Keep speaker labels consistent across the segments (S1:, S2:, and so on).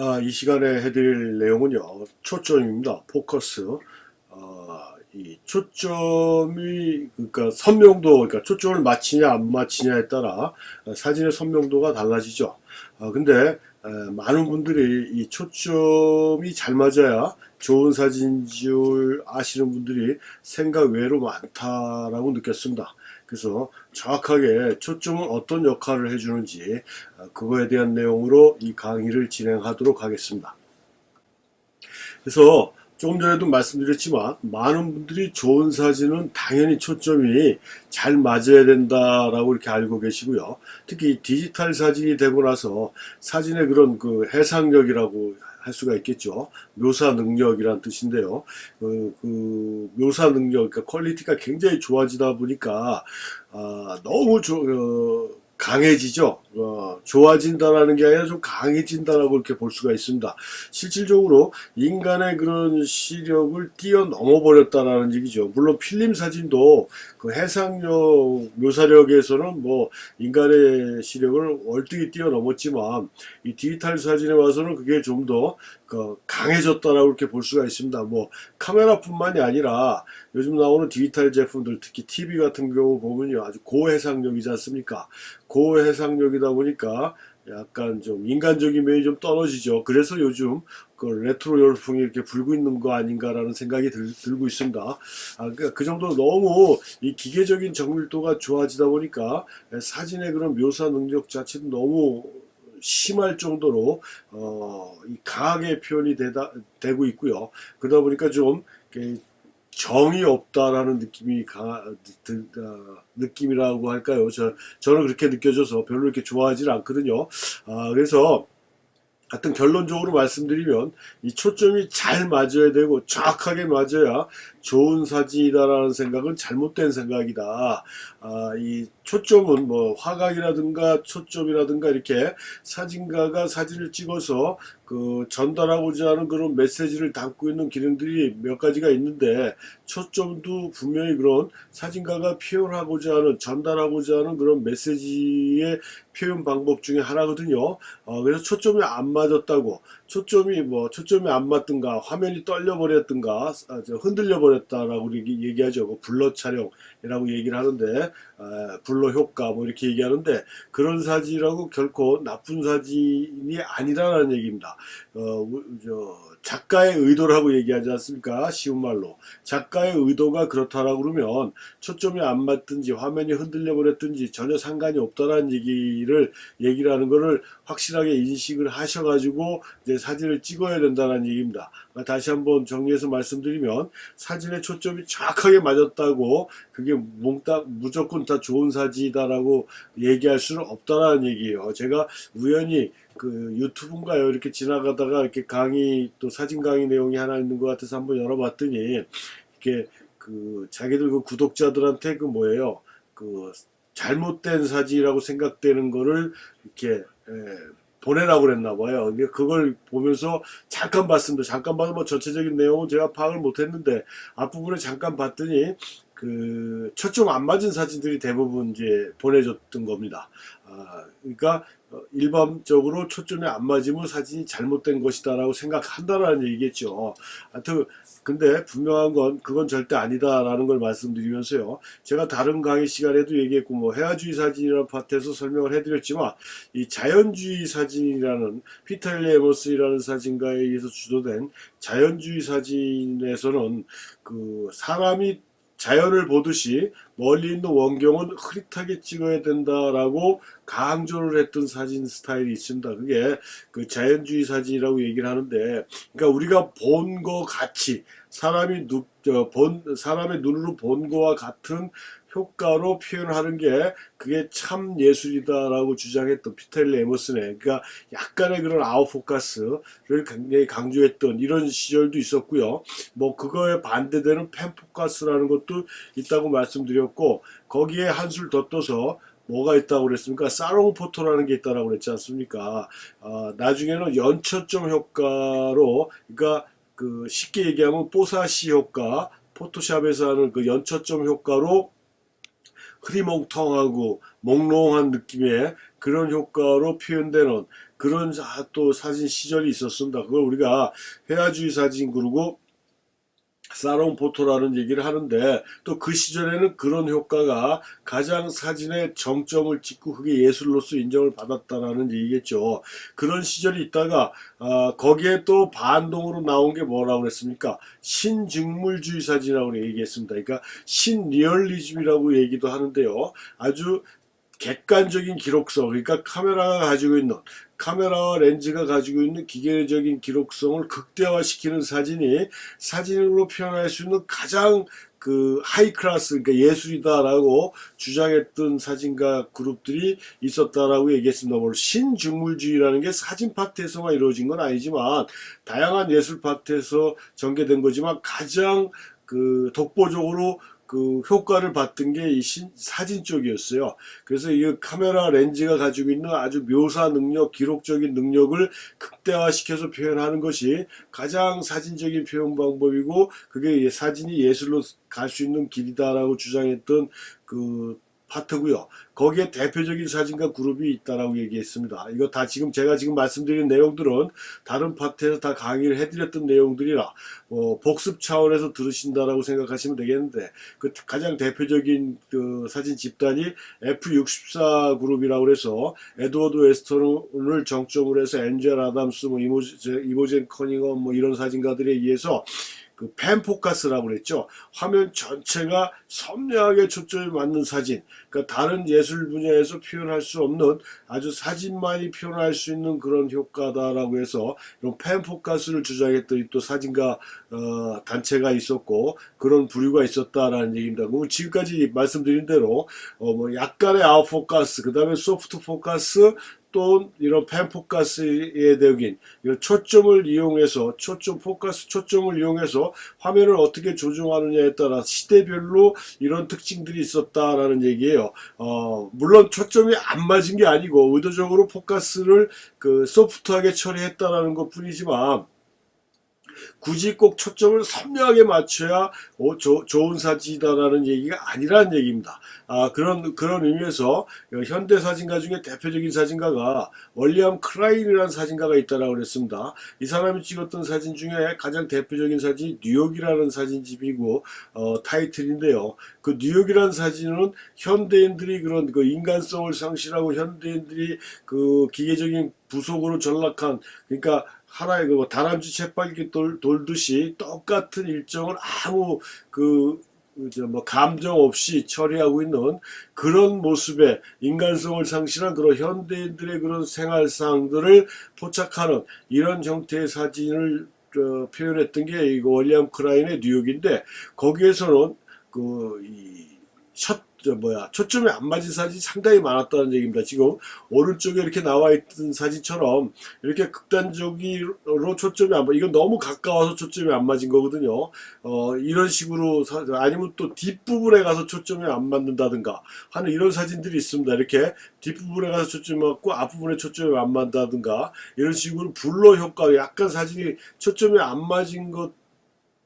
S1: 아, 이 시간에 해드릴 내용은요, 초점입니다. 포커스. 아, 이 초점이, 그러니까 선명도, 그러니까 초점을 맞히냐 안 맞히냐에 따라 사진의 선명도가 달라지죠. 아, 근데 에, 많은 분들이 이 초점이 잘 맞아야 좋은 사진인 줄 아시는 분들이 생각 외로 많다라고 느꼈습니다. 그래서 정확하게 초점은 어떤 역할을 해주는지 아, 그거에 대한 내용으로 이 강의를 진행하도록 하겠습니다. 그래서 조금 전에도 말씀드렸지만 많은 분들이 좋은 사진은 당연히 초점이 잘 맞아야 된다라고 이렇게 알고 계시고요. 특히 디지털 사진이 되고 나서 사진의 그런 그 해상력이라고 할 수가 있겠죠. 묘사 능력이란 뜻인데요. 그, 그 묘사 능력, 그러니까 퀄리티가 굉장히 좋아지다 보니까 아, 너무 조, 어, 강해지죠. 어, 좋아진다라는 게 아니라 좀 강해진다라고 이렇게 볼 수가 있습니다. 실질적으로 인간의 그런 시력을 뛰어넘어 버렸다라는 얘기죠. 물론 필름 사진도 그 해상력 묘사력에서는 뭐 인간의 시력을 월등히 뛰어넘었지만 이 디지털 사진에 와서는 그게 좀더그 강해졌다라고 이렇게 볼 수가 있습니다. 뭐 카메라뿐만이 아니라 요즘 나오는 디지털 제품들 특히 TV 같은 경우 보면요 아주 고해상력이지 않습니까? 고해상력이다 보니까 약간 좀 인간적인 면이 좀 떨어지죠. 그래서 요즘 그 레트로 열풍이 이렇게 불고 있는 거 아닌가라는 생각이 들, 고 있습니다. 아, 그러니까 그 정도로 너무 이 기계적인 정밀도가 좋아지다 보니까 사진의 그런 묘사 능력 자체도 너무 심할 정도로 어, 이 강하게 표현이 되다, 되고 있고요. 그러다 보니까 좀 정이 없다라는 느낌이 강, 드, 어, 느낌이라고 할까요? 저, 저는 그렇게 느껴져서 별로 이렇게 좋아하지 않거든요. 아, 그래서 하여튼 결론적으로 말씀드리면 이 초점이 잘 맞아야 되고 정확하게 맞아야 좋은 사진이다라는 생각은 잘못된 생각이다. 아, 이 초점은 뭐 화각이라든가 초점이라든가 이렇게 사진가가 사진을 찍어서 그 전달하고자 하는 그런 메시지를 담고 있는 기능들이 몇 가지가 있는데 초점도 분명히 그런 사진가가 표현하고자 하는 전달하고자 하는 그런 메시지의 표현 방법 중에 하나거든요. 어, 그래서 초점이 안 맞았다고 초점이 뭐 초점이 안 맞든가 화면이 떨려 버렸든가 아, 흔들려 버렸다라고 얘기하죠. 그 블러 촬영이라고 얘기를 하는데 아, 블러 효과 뭐 이렇게 얘기하는데 그런 사진이라고 결코 나쁜 사진이 아니라는 얘기입니다. 어, 저, 작가의 의도라고 얘기하지 않습니까? 쉬운 말로. 작가의 의도가 그렇다라고 그러면 초점이 안 맞든지 화면이 흔들려 버렸든지 전혀 상관이 없다라는 얘기를 하는 거를 확실하게 인식을 하셔가지고 이제 사진을 찍어야 된다는 얘기입니다. 다시 한번 정리해서 말씀드리면 사진의 초점이 정확하게 맞았다고 그게 몽땅 무조건 다 좋은 사진이다라고 얘기할 수는 없다라는 얘기예요. 제가 우연히 그 유튜브인가요? 이렇게 지나가다가 이렇게 강의 또 사진 강의 내용이 하나 있는 것 같아서 한번 열어봤더니 이렇게 그 자기들 그 구독자들한테 그 뭐예요? 그 잘못된 사진이라고 생각되는 거를 이렇게 에, 보내라고 그랬나 봐요. 근데 그걸 보면서 잠깐 봤습니다. 잠깐 봐도 뭐 전체적인 내용은 제가 파악을 못했는데 앞부분에 잠깐 봤더니 그 초점 안 맞은 사진들이 대부분 이제 보내줬던 겁니다. 아, 그러니까 일반적으로 초점이 안 맞으면 사진이 잘못된 것이다라고 생각한다라는 얘기겠죠. 하여튼 근데 분명한 건 그건 절대 아니다라는 걸 말씀드리면서요. 제가 다른 강의 시간에도 얘기했고 뭐 해아주의 사진이라는 파트에서 설명을 해드렸지만 이 자연주의 사진이라는 피터 레머스라는 사진가에 의해서 주도된 자연주의 사진에서는 그 사람이 자연을 보듯이 멀리 있는 원경은 흐릿하게 찍어야 된다라고 강조를 했던 사진 스타일이 있습니다. 그게 그 자연주의 사진이라고 얘기를 하는데, 그러니까 우리가 본 거 같이 사람이 누, 본 사람의 눈으로 본 거와 같은 효과로 표현하는 게 그게 참 예술이다라고 주장했던 피텔리 에머슨의 그러니까 약간의 그런 아웃포커스를 굉장히 강조했던 이런 시절도 있었고요. 뭐 그거에 반대되는 펜포커스라는 것도 있다고 말씀드렸고 거기에 한술 더 떠서 뭐가 있다고 그랬습니까? 사롱 포토라는 게 있다고 그랬지 않습니까? 아, 나중에는 연초점 효과로 그러니까 그 쉽게 얘기하면 뽀사시 효과 포토샵에서 하는 그 연초점 효과로 흐리멍텅하고 몽롱한 느낌의 그런 효과로 표현되는 그런 사- 또 사진 시절이 있었습니다. 그걸 우리가 회화주의 사진 그러고 사롱 포토라는 얘기를 하는데 또 그 시절에는 그런 효과가 가장 사진의 정점을 찍고 그게 예술로서 인정을 받았다라는 얘기겠죠. 그런 시절이 있다가 아, 거기에 또 반동으로 나온 게 뭐라고 그랬습니까? 신증물주의 사진이라고 얘기했습니다. 그러니까 신리얼리즘이라고 얘기도 하는데요. 아주 객관적인 기록성, 그러니까 카메라가 가지고 있는 카메라와 렌즈가 가지고 있는 기계적인 기록성을 극대화시키는 사진이 사진으로 표현할 수 있는 가장 그 하이 클래스, 그러니까 예술이다라고 주장했던 사진가 그룹들이 있었다라고 얘기했습니다. 뭐 신중물주의라는 게 사진 파트에서만 이루어진 건 아니지만 다양한 예술 파트에서 전개된 거지만 가장 그 독보적으로 그 효과를 봤던 게 이 사진 쪽이었어요. 그래서 이 카메라 렌즈가 가지고 있는 아주 묘사 능력, 기록적인 능력을 극대화시켜서 표현하는 것이 가장 사진적인 표현 방법이고 그게 예- 사진이 예술로 갈 수 있는 길이다라고 주장했던 그 파트고요. 거기에 대표적인 사진가 그룹이 있다라고 얘기했습니다. 이거 다 지금 제가 지금 말씀드린 내용들은 다른 파트에서 다 강의를 해드렸던 내용들이라 어, 복습 차원에서 들으신다라고 생각하시면 되겠는데 그 가장 대표적인 그 사진 집단이 F64 그룹이라고 해서 에드워드 웨스턴을 정점으로 해서 엔젤 아담스, 뭐 이모제, 이모젠 커닝엄 뭐 이런 사진가들에 의해서 그 펜포커스라고 그랬죠. 화면 전체가 선명하게 초점이 맞는 사진. 그러니까 다른 예술 분야에서 표현할 수 없는 아주 사진만이 표현할 수 있는 그런 효과다라고 해서 이런 펜포커스를 주장했던 또 사진가 어, 단체가 있었고 그런 부류가 있었다라는 얘기입니다. 그럼 지금까지 말씀드린 대로 어, 뭐 약간의 아웃포커스, 그 다음에 소프트 포커스, 또 이런 펜포커스에 대한 이런 초점을 이용해서 초점 포커스 초점을 이용해서 화면을 어떻게 조정하느냐에 따라 시대별로 이런 특징들이 있었다라는 얘기예요. 어, 물론 초점이 안 맞은 게 아니고 의도적으로 포커스를 그 소프트하게 처리했다라는 것 뿐이지만 굳이 꼭 초점을 선명하게 맞춰야 어, 조- 좋은 사진이다라는 얘기가 아니라는 얘기입니다. 아, 그런, 그런 의미에서 현대 사진가 중에 대표적인 사진가가 월리엄 크라인이라는 사진가가 있다라고 그랬습니다. 이 사람이 찍었던 사진 중에 가장 대표적인 사진이 뉴욕이라는 사진집이고, 어, 타이틀인데요. 그 뉴욕이라는 사진은 현대인들이 그런 그 인간성을 상실하고 현대인들이 그 기계적인 부속으로 전락한, 그러니까 하나의 그 다람쥐 채빨기 돌, 돌듯이 똑같은 일정을 아무 그, 그뭐 감정 없이 처리하고 있는 그런 모습의 인간성을 상실한 그런 현대인들의 그런 생활상들을 포착하는 이런 형태의 사진을 어, 표현했던 게 이거 월리엄 크라인의 뉴욕인데 거기에서는 그이 첫, 저 뭐야, 초점이 안 맞은 사진이 상당히 많았다는 얘기입니다. 지금 오른쪽에 이렇게 나와 있던 사진처럼 이렇게 극단적으로 초점이 안 맞, 이건 너무 가까워서 초점이 안 맞은 거거든요. 어, 이런 식으로, 사- 아니면 또 뒷부분에 가서 초점이 안 맞는다든가 하는 이런 사진들이 있습니다. 이렇게 뒷부분에 가서 초점이 맞고 앞부분에 초점이 안 맞다든가 이런 식으로 블러 효과, 약간 사진이 초점이 안 맞은 것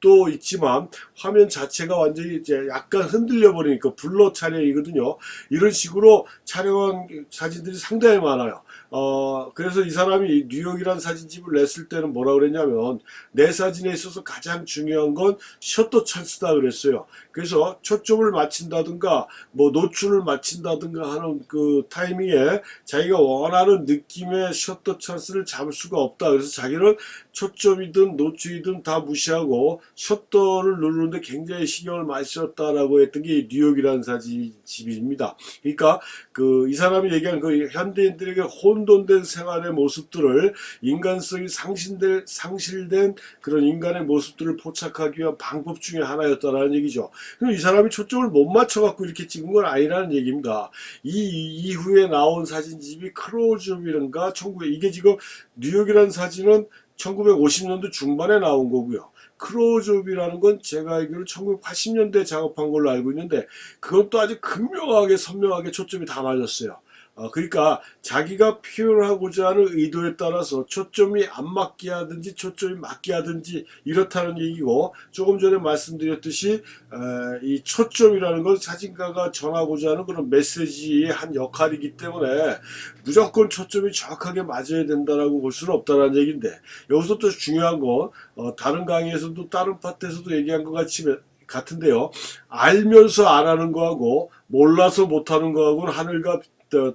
S1: 도 있지만 화면 자체가 완전히 이제 약간 흔들려 버리니까 블러 촬영이거든요. 이런 식으로 촬영한 사진들이 상당히 많아요. 어, 그래서 이 사람이 뉴욕이라는 사진집을 냈을 때는 뭐라 그랬냐면 내 사진에 있어서 가장 중요한 건 셔터 찬스다 그랬어요. 그래서 초점을 맞춘다든가 뭐 노출을 맞춘다든가 하는 그 타이밍에 자기가 원하는 느낌의 셔터 찬스를 잡을 수가 없다. 그래서 자기는 초점이든 노출이든 다 무시하고 셔터를 누르는데 굉장히 신경을 많이 썼다라고 했던 게 뉴욕이라는 사진집입니다. 그러니까 그 이 사람이 얘기한 그 현대인들에게 혼돈된 생활의 모습들을 인간성이 상실된 상실된 그런 인간의 모습들을 포착하기 위한 방법 중에 하나였다라는 얘기죠. 그럼 이 사람이 초점을 못 맞춰 갖고 이렇게 찍은 건 아니라는 얘기입니다. 이 이후에 나온 사진집이 크로즈업이란가 1900 이게 지금 뉴욕이라는 사진은 1950년도 중반에 나온 거고요. 크로즈업이라는 건 제가 알기로 1980년대 작업한 걸로 알고 있는데 그것도 아주 극명하게 선명하게 초점이 다 맞았어요. 어, 그러니까 자기가 표현하고자 하는 의도에 따라서 초점이 안 맞게 하든지 초점이 맞게 하든지 이렇다는 얘기고 조금 전에 말씀드렸듯이 에, 이 초점이라는 건 사진가가 전하고자 하는 그런 메시지의 한 역할이기 때문에 무조건 초점이 정확하게 맞아야 된다라고 볼 수는 없다라는 얘기인데 여기서 또 중요한 건 어, 다른 강의에서도 다른 파트에서도 얘기한 것 같이 같은데요. 알면서 안 하는 거하고 몰라서 못 하는 거하고는 하늘과 어,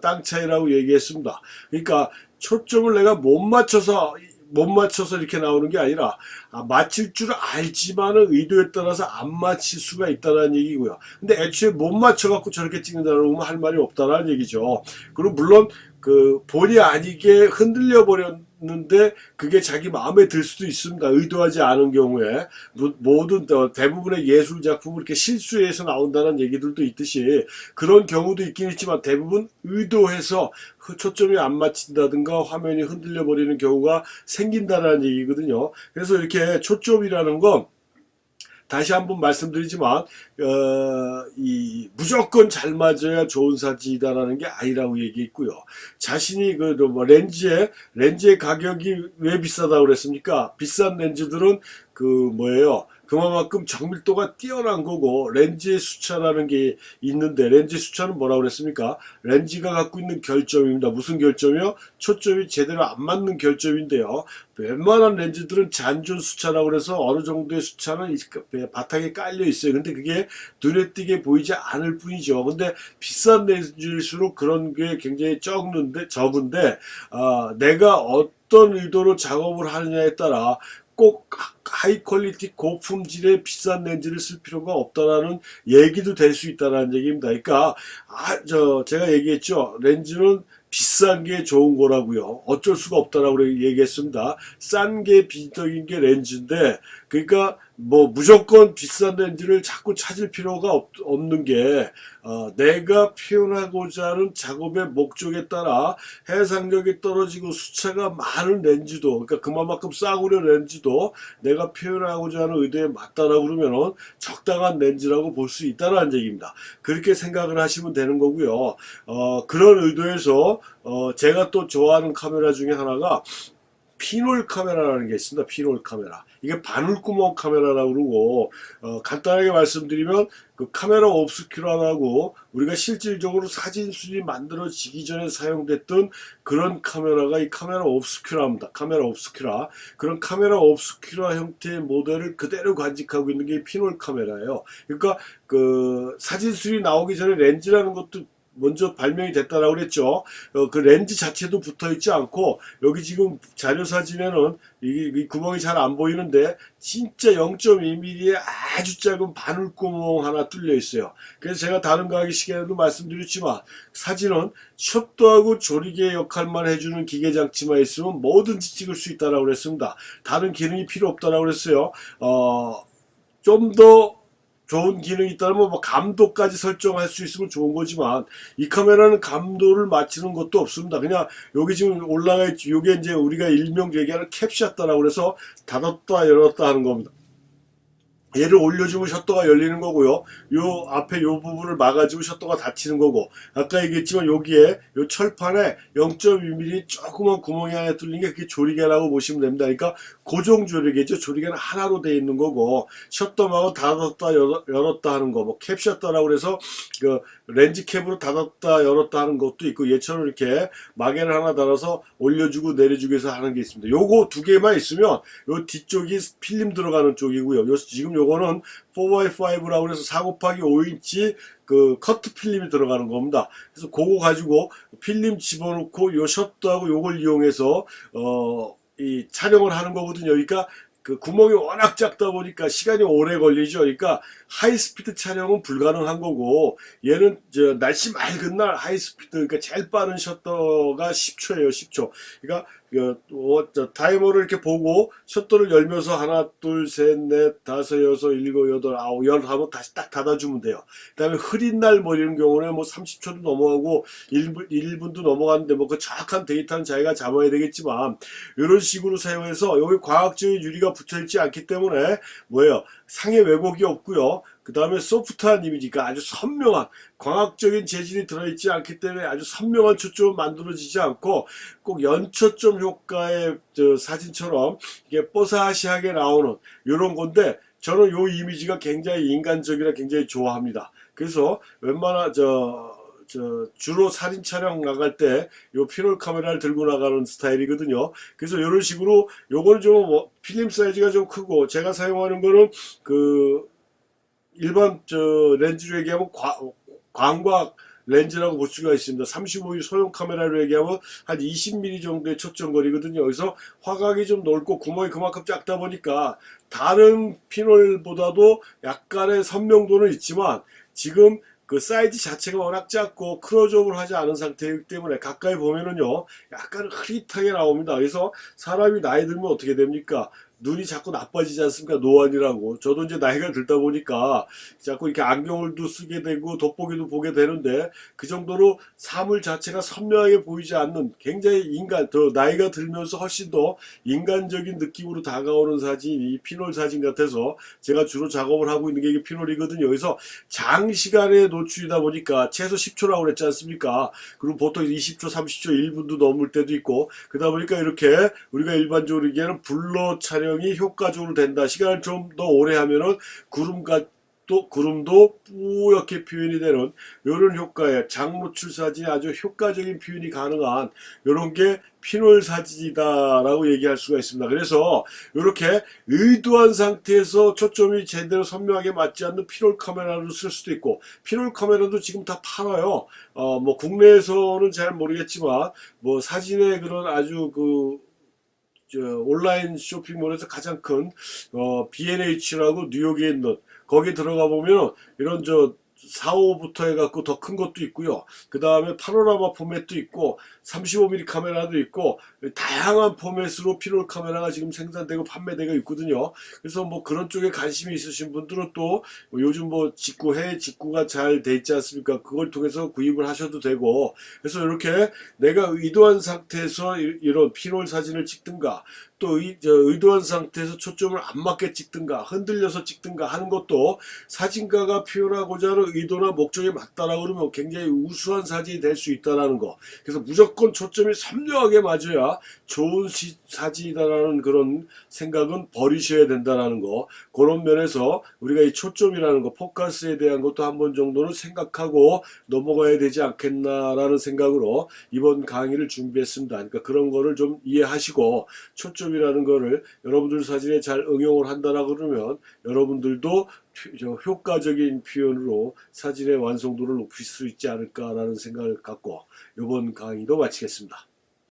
S1: 땅 차이라고 얘기했습니다. 그러니까 초점을 내가 못 맞춰서 못 맞춰서 이렇게 나오는 게 아니라 아, 맞힐 줄 알지만은 의도에 따라서 안 맞힐 수가 있다는 얘기고요. 근데 애초에 못 맞춰 갖고 저렇게 찍는다는 건할 말이 없다는 얘기죠. 그리고 물론 그 본의 아니게 흔들려 버렸 는데 그게 자기 마음에 들 수도 있습니다. 의도하지 않은 경우에 모- 모든 어, 대부분의 예술 작품은 이렇게 실수해서 나온다는 얘기들도 있듯이 그런 경우도 있긴 있지만 대부분 의도해서 그 초점이 안 맞춘다든가 화면이 흔들려 버리는 경우가 생긴다는 얘기거든요. 그래서 이렇게 초점이라는 건 다시 한번 말씀드리지만 어, 이 무조건 잘 맞아야 좋은 사진이다라는 게 아니라고 얘기했고요. 자신이 그 뭐 렌즈에 렌즈의 가격이 왜 비싸다고 그랬습니까? 비싼 렌즈들은 그 뭐예요? 그만큼 정밀도가 뛰어난 거고 렌즈의 수차라는 게 있는데 렌즈 수차는 뭐라고 그랬습니까? 렌즈가 갖고 있는 결점입니다. 무슨 결점이요? 초점이 제대로 안 맞는 결점인데요. 웬만한 렌즈들은 잔존 수차라고 그래서 어느 정도의 수차는 이- 바닥에 깔려 있어요. 근데 그게 눈에 띄게 보이지 않을 뿐이죠. 근데 비싼 렌즈일수록 그런 게 굉장히 적는데 적은데 아, 내가 어떤 의도로 작업을 하느냐에 따라 꼭 하이 퀄리티 고품질의 비싼 렌즈를 쓸 필요가 없다라는 얘기도 될 수 있다라는 얘기입니다. 그러니까 아, 저 제가 얘기했죠. 렌즈는 비싼 게 좋은 거라고요. 어쩔 수가 없다라고 얘기했습니다. 싼 게 비덕인 게 렌즈인데 그러니까 뭐 무조건 비싼 렌즈를 자꾸 찾을 필요가 없, 없는 게 어, 내가 표현하고자 하는 작업의 목적에 따라 해상력이 떨어지고 수차가 많은 렌즈도 그러니까 그만큼 싸구려 렌즈도 내가 표현하고자 하는 의도에 맞다라고 그러면은 적당한 렌즈라고 볼 수 있다라는 얘기입니다. 그렇게 생각을 하시면 되는 거고요. 어, 그런 의도에서 어, 제가 또 좋아하는 카메라 중에 하나가 피놀 카메라라는 게 있습니다. 피놀 카메라. 이게 바늘구멍 카메라라고 그러고 어, 간단하게 말씀드리면 그 카메라 옵스큐라라고 우리가 실질적으로 사진 수이 만들어지기 전에 사용됐던 그런 카메라가 이 카메라 옵스큐라입니다. 카메라 옵스큐라. 그런 카메라 옵스큐라 형태의 모델을 그대로 간직하고 있는 게 피놀 카메라예요. 그러니까 그 사진 수이 나오기 전에 렌즈라는 것도 먼저 발명이 됐다라고 그랬죠. 어, 그 렌즈 자체도 붙어 있지 않고 여기 지금 자료 사진에는 이, 이 구멍이 잘 안 보이는데 진짜 0.2mm의 아주 작은 바늘구멍 하나 뚫려 있어요. 그래서 제가 다른 강의 시간에도 말씀드렸지만 사진은 셔터하고 조리개 역할만 해주는 기계 장치만 있으면 뭐든지 찍을 수 있다라고 그랬습니다. 다른 기능이 필요 없다라고 그랬어요. 어, 좀더 좋은 기능이 있다면 뭐 감도까지 설정할 수 있으면 좋은 거지만 이 카메라는 감도를 맞추는 것도 없습니다. 그냥 여기 지금 올라가 있지. 이게 이제 우리가 일명 얘기하는 캡샷다라고 그래서 닫았다 열었다 하는 겁니다. 얘를 올려주면 셔터가 열리는 거고요. 요 앞에 요 부분을 막아주면 셔터가 닫히는 거고. 아까 얘기했지만 여기에 요 철판에 0.2mm 조그만 구멍이 하나 뚫린 게 그게 조리개라고 보시면 됩니다. 그러니까 고정 조리개죠. 조리개는 하나로 돼 있는 거고 셔터막은 닫았다 열었다 하는 거. 뭐 캡샷다라고 그래서 그 렌즈 캡으로 닫았다 열었다 하는 것도 있고 얘처럼 이렇게 마개를 하나 달아서 올려주고 내려주고 해서 하는 게 있습니다. 요거 두 개만 있으면 요 뒤쪽이 필름 들어가는 쪽이고요. 요 지금 요거는 4x5라고 그래서 4 곱하기 5인치 그 커트 필름이 들어가는 겁니다. 그래서 그거 가지고 필름 집어넣고 요 셔터하고 요걸 이용해서 어 이 촬영을 하는 거거든요. 그러니까 그 구멍이 워낙 작다 보니까 시간이 오래 걸리죠. 그러니까 하이스피드 촬영은 불가능한 거고 얘는 저 날씨 맑은 날 하이스피드 그러니까 제일 빠른 셔터가 10초예요. 10초. 그러니까 타이머를 이렇게 보고 셔터를 열면서 하나 둘 셋 넷 다섯 여섯 일곱 여덟 아홉 열 하면 다시 딱 닫아주면 돼요. 그 다음에 흐린 날 뭐 이런 경우는 뭐 30초도 넘어가고 1분 1분도 넘어가는데 뭐 그 정확한 데이터는 자기가 잡아야 되겠지만 이런 식으로 사용해서 여기 과학적인 유리가 붙어 있지 않기 때문에 뭐예요 상해 왜곡이 없고요. 그 다음에 소프트한 이미지가 아주 선명한 광학적인 재질이 들어있지 않기 때문에 아주 선명한 초점은 만들어지지 않고 꼭 연초점 효과의 저 사진처럼 이게 뽀사시하게 나오는 이런 건데 저는 이 이미지가 굉장히 인간적이라 굉장히 좋아합니다. 그래서 웬만한 저, 저 주로 사진 촬영 나갈 때 요 피놀 카메라를 들고 나가는 스타일이거든요. 그래서 이런 식으로 요거는 좀 뭐, 필름 사이즈가 좀 크고 제가 사용하는 거는 그 일반 저 렌즈로 얘기하면 과, 광각 렌즈라고 볼 수가 있습니다. 35mm 소형 카메라로 얘기하면 한 20mm 정도의 초점거리거든요. 그래서 화각이 좀 넓고 구멍이 그만큼 작다 보니까 다른 피놀보다도 약간의 선명도는 있지만 지금 그 사이즈 자체가 워낙 작고 크로즈업을 하지 않은 상태이기 때문에 가까이 보면은요 약간 흐릿하게 나옵니다. 그래서 사람이 나이 들면 어떻게 됩니까? 눈이 자꾸 나빠지지 않습니까? 노안이라고. 저도 이제 나이가 들다 보니까 자꾸 이렇게 안경을도 쓰게 되고 돋보기도 보게 되는데 그 정도로 사물 자체가 선명하게 보이지 않는 굉장히 인간, 더 나이가 들면서 훨씬 더 인간적인 느낌으로 다가오는 사진이 이 피놀 사진 같아서 제가 주로 작업을 하고 있는 게 이게 피놀이거든요. 그래서 장시간에 노출이다 보니까 최소 10초라고 그랬지 않습니까? 그리고 보통 20초, 30초, 1분도 넘을 때도 있고 그러다 보니까 이렇게 우리가 일반적으로 얘기하는 블러 촬영이 효과적으로 된다. 시간을 좀 더 오래 하면은 구름과 또 구름도 뿌옇게 표현이 되는 이런 효과에 장노출 사진이 아주 효과적인 표현이 가능한 이런 게 피놀 사진이다라고 얘기할 수가 있습니다. 그래서 이렇게 의도한 상태에서 초점이 제대로 선명하게 맞지 않는 피놀 카메라를 쓸 수도 있고 피놀 카메라도 지금 다 팔아요. 어 뭐 국내에서는 잘 모르겠지만 뭐 사진의 그런 아주 그저 온라인 쇼핑몰에서 가장 큰 어, B&H라고 뉴욕에 있는 거기 들어가 보면 이런 저 4호부터 해갖고 더 큰 것도 있고요. 그 다음에 파노라마 포맷도 있고 35mm 카메라도 있고 다양한 포맷으로 피놀 카메라가 지금 생산되고 판매되고 있거든요. 그래서 뭐 그런 쪽에 관심이 있으신 분들은 또 요즘 뭐 직구 해외 직구가 잘 돼 있지 않습니까? 그걸 통해서 구입을 하셔도 되고 그래서 이렇게 내가 의도한 상태에서 이- 이런 피놀 사진을 찍든가 또 의, 저 의도한 상태에서 초점을 안 맞게 찍든가 흔들려서 찍든가 하는 것도 사진가가 표현하고자 하는 의도나 목적에 맞다라고 그러면 굉장히 우수한 사진이 될 수 있다라는 거. 그래서 무조건 초점이 선명하게 맞아야 좋은 시- 사진이다라는 그런 생각은 버리셔야 된다라는 거. 그런 면에서 우리가 이 초점이라는 거, 포커스에 대한 것도 한 번 정도는 생각하고 넘어가야 되지 않겠나라는 생각으로 이번 강의를 준비했습니다. 그러니까 그런 거를 좀 이해하시고 초점이라는 거를 여러분들 사진에 잘 응용을 한다라고 그러면 여러분들도 효과적인 표현으로 사진의 완성도를 높일 수 있지 않을까라는 생각을 갖고 이번 강의도 마치겠습니다.